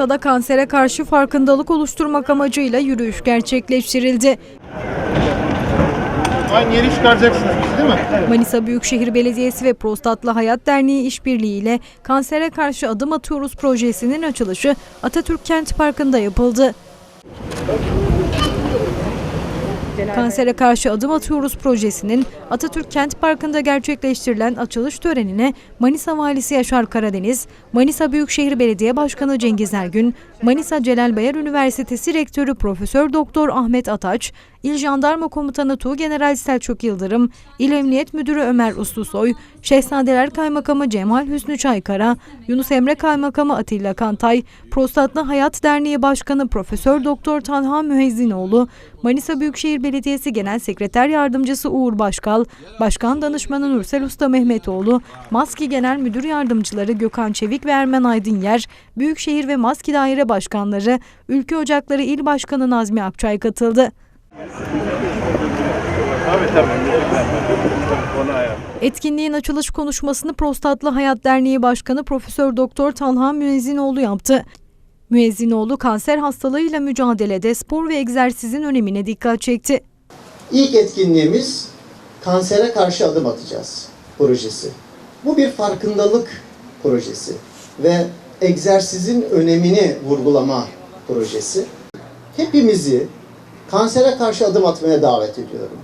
Manisa'da kansere karşı farkındalık oluşturmak amacıyla yürüyüş gerçekleştirildi. Aynı yeri çıkaracaksınız değil mi? Manisa Büyükşehir Belediyesi ve Prostatlı Hayat Derneği işbirliğiyle Kansere Karşı Adım Atıyoruz projesinin açılışı Atatürk Kent Parkı'nda yapıldı. Kansere Karşı Adım Atıyoruz projesinin Atatürk Kent Parkı'nda gerçekleştirilen açılış törenine Manisa Valisi Yaşar Karadeniz, Manisa Büyükşehir Belediye Başkanı Cengiz Ergün, Manisa Celal Bayar Üniversitesi Rektörü Profesör Doktor Ahmet Ataç, İl Jandarma Komutanı Tuğgeneral Selçuk Yıldırım, İl Emniyet Müdürü Ömer Uslusoy, Şehzadeler Kaymakamı Cemal Hüsnü Çaykara, Yunus Emre Kaymakamı Atilla Kantay, Prostatlı Hayat Derneği Başkanı Profesör Doktor Talha Müezzinoğlu, Manisa Büyükşehir Belediyesi Genel Sekreter Yardımcısı Uğur Başkal, Başkan Danışmanı Nursel Usta Mehmetoğlu, Maski Genel Müdür Yardımcıları Gökhan Çevik ve Ermen Aydınyer, Büyükşehir ve Maski Daire Başkanları, Ülke Ocakları İl Başkanı Nazmi Akçay katıldı. Etkinliğin açılış konuşmasını Prostatlı Hayat Derneği Başkanı Profesör Doktor Talha Müezzinoğlu yaptı. Müezzinoğlu kanser hastalığıyla mücadelede spor ve egzersizin önemine dikkat çekti. İlk etkinliğimiz kansere karşı adım atacağız projesi. Bu bir farkındalık projesi ve egzersizin önemini vurgulama projesi. Hepimizi kansere karşı adım atmaya davet ediyorum.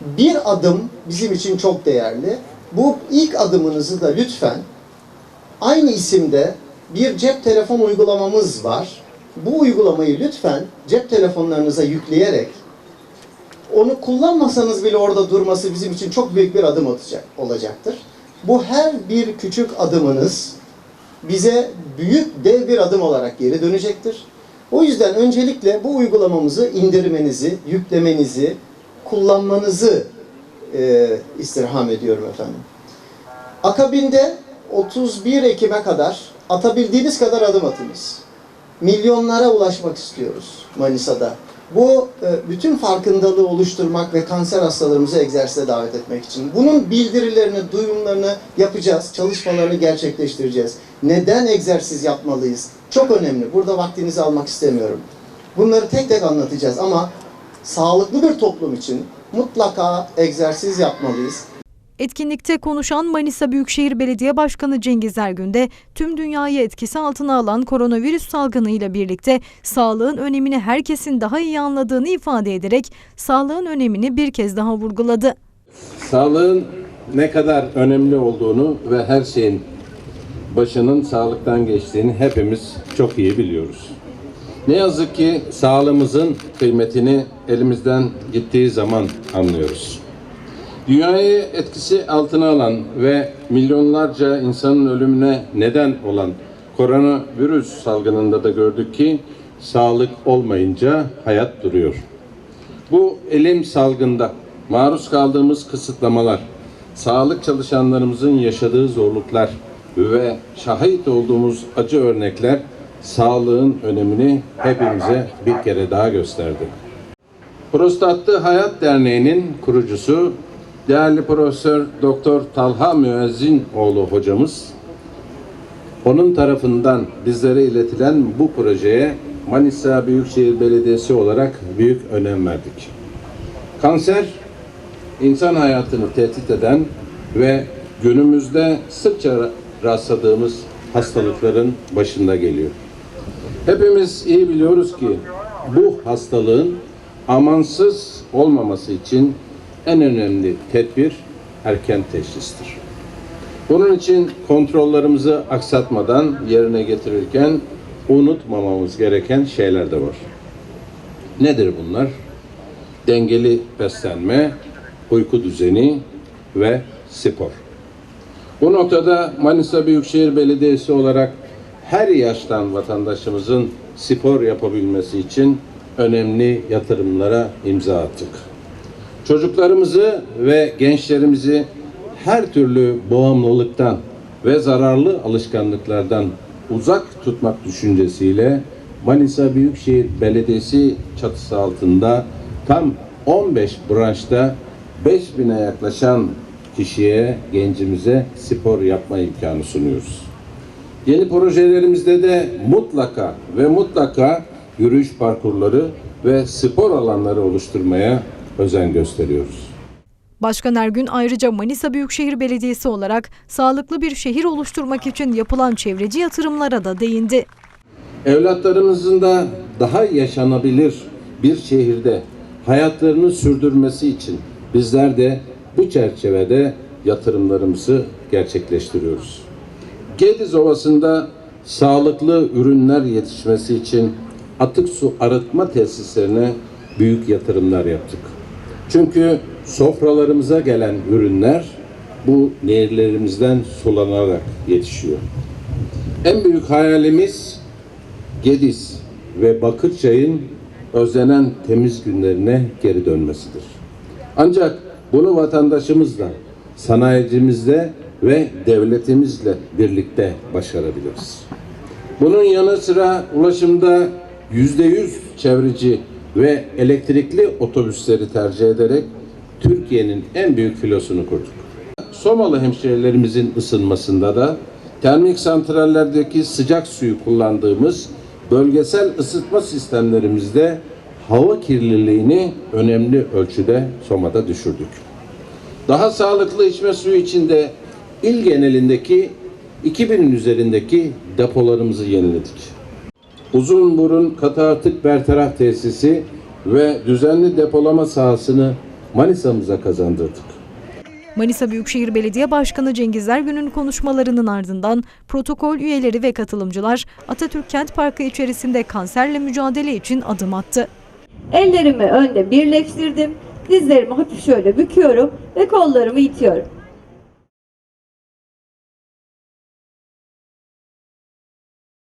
Bir adım bizim için çok değerli. Bu ilk adımınızı da lütfen aynı isimde bir cep telefon uygulamamız var. Bu uygulamayı lütfen cep telefonlarınıza yükleyerek onu kullanmasanız bile orada durması bizim için çok büyük bir adım atacak, olacaktır. Bu her bir küçük adımınız bize büyük dev bir adım olarak geri dönecektir. O yüzden öncelikle bu uygulamamızı indirmenizi, yüklemenizi, kullanmanızı e, istirham ediyorum efendim. Akabinde 31 Ekim'e kadar atabildiğiniz kadar adım atınız. Milyonlara ulaşmak istiyoruz Manisa'da. Bu e, bütün farkındalığı oluşturmak ve kanser hastalarımızı egzersize davet etmek için. Bunun bildirilerini, duyumlarını yapacağız, çalışmalarını gerçekleştireceğiz. Neden egzersiz yapmalıyız? Çok önemli. Burada vaktinizi almak istemiyorum. Bunları tek tek anlatacağız ama sağlıklı bir toplum için mutlaka egzersiz yapmalıyız. Etkinlikte konuşan Manisa Büyükşehir Belediye Başkanı Cengiz Ergün de tüm dünyayı etkisi altına alan koronavirüs salgınıyla birlikte sağlığın önemini herkesin daha iyi anladığını ifade ederek sağlığın önemini bir kez daha vurguladı. Sağlığın ne kadar önemli olduğunu ve her şeyin başının sağlıktan geçtiğini hepimiz çok iyi biliyoruz. Ne yazık ki sağlığımızın kıymetini elimizden gittiği zaman anlıyoruz. Dünyayı etkisi altına alan ve milyonlarca insanın ölümüne neden olan koronavirüs salgınında da gördük ki sağlık olmayınca hayat duruyor. Bu elim salgında maruz kaldığımız kısıtlamalar, sağlık çalışanlarımızın yaşadığı zorluklar ve şahit olduğumuz acı örnekler sağlığın önemini hepimize bir kere daha gösterdi. Prostatlı Hayat Derneği'nin kurucusu değerli Profesör Doktor Talha Müezzinoğlu hocamız onun tarafından bizlere iletilen bu projeye Manisa Büyükşehir Belediyesi olarak büyük önem verdik. Kanser, insan hayatını tehdit eden ve günümüzde sıkça rastladığımız hastalıkların başında geliyor. Hepimiz iyi biliyoruz ki bu hastalığın amansız olmaması için en önemli tedbir erken teşhistir. Bunun için kontrollerimizi aksatmadan yerine getirirken unutmamamız gereken şeyler de var. Nedir bunlar? Dengeli beslenme, uyku düzeni ve spor. Bu noktada Manisa Büyükşehir Belediyesi olarak her yaştan vatandaşımızın spor yapabilmesi için önemli yatırımlara imza attık. Çocuklarımızı ve gençlerimizi her türlü bağımlılıktan ve zararlı alışkanlıklardan uzak tutmak düşüncesiyle Manisa Büyükşehir Belediyesi çatısı altında tam 15 branşta 5000'e yaklaşan kişiye, gencimize spor yapma imkanı sunuyoruz. Yeni projelerimizde de mutlaka ve mutlaka yürüyüş parkurları ve spor alanları oluşturmaya özen gösteriyoruz. Başkan Ergün ayrıca Manisa Büyükşehir Belediyesi olarak sağlıklı bir şehir oluşturmak için yapılan çevreci yatırımlara da değindi. Evlatlarımızın da daha yaşanabilir bir şehirde hayatlarını sürdürmesi için bizler de bu çerçevede yatırımlarımızı gerçekleştiriyoruz. Gediz Ovası'nda sağlıklı ürünler yetişmesi için atık su arıtma tesislerine büyük yatırımlar yaptık. Çünkü sofralarımıza gelen ürünler bu nehirlerimizden sulanarak yetişiyor. En büyük hayalimiz Gediz ve Bakırçay'ın özlenen temiz günlerine geri dönmesidir. Ancak bunu vatandaşımızla, sanayicimizle ve devletimizle birlikte başarabiliriz. Bunun yanı sıra ulaşımda yüzde yüz çevreci ve elektrikli otobüsleri tercih ederek Türkiye'nin en büyük filosunu kurduk. Somalı hemşehrilerimizin ısınmasında da termik santrallerdeki sıcak suyu kullandığımız bölgesel ısıtma sistemlerimizde hava kirliliğini önemli ölçüde Soma'da düşürdük. Daha sağlıklı içme suyu için de il genelindeki 2000'in üzerindeki depolarımızı yeniledik. Uzunburun katı atık bertaraf tesisi ve düzenli depolama sahasını Manisa'mıza kazandırdık. Manisa Büyükşehir Belediye Başkanı Cengiz Ergün'ün konuşmalarının ardından protokol üyeleri ve katılımcılar Atatürk Kent Parkı içerisinde kanserle mücadele için adım attı. Ellerimi önde birleştirdim. Dizlerimi hafif şöyle büküyorum ve kollarımı itiyorum.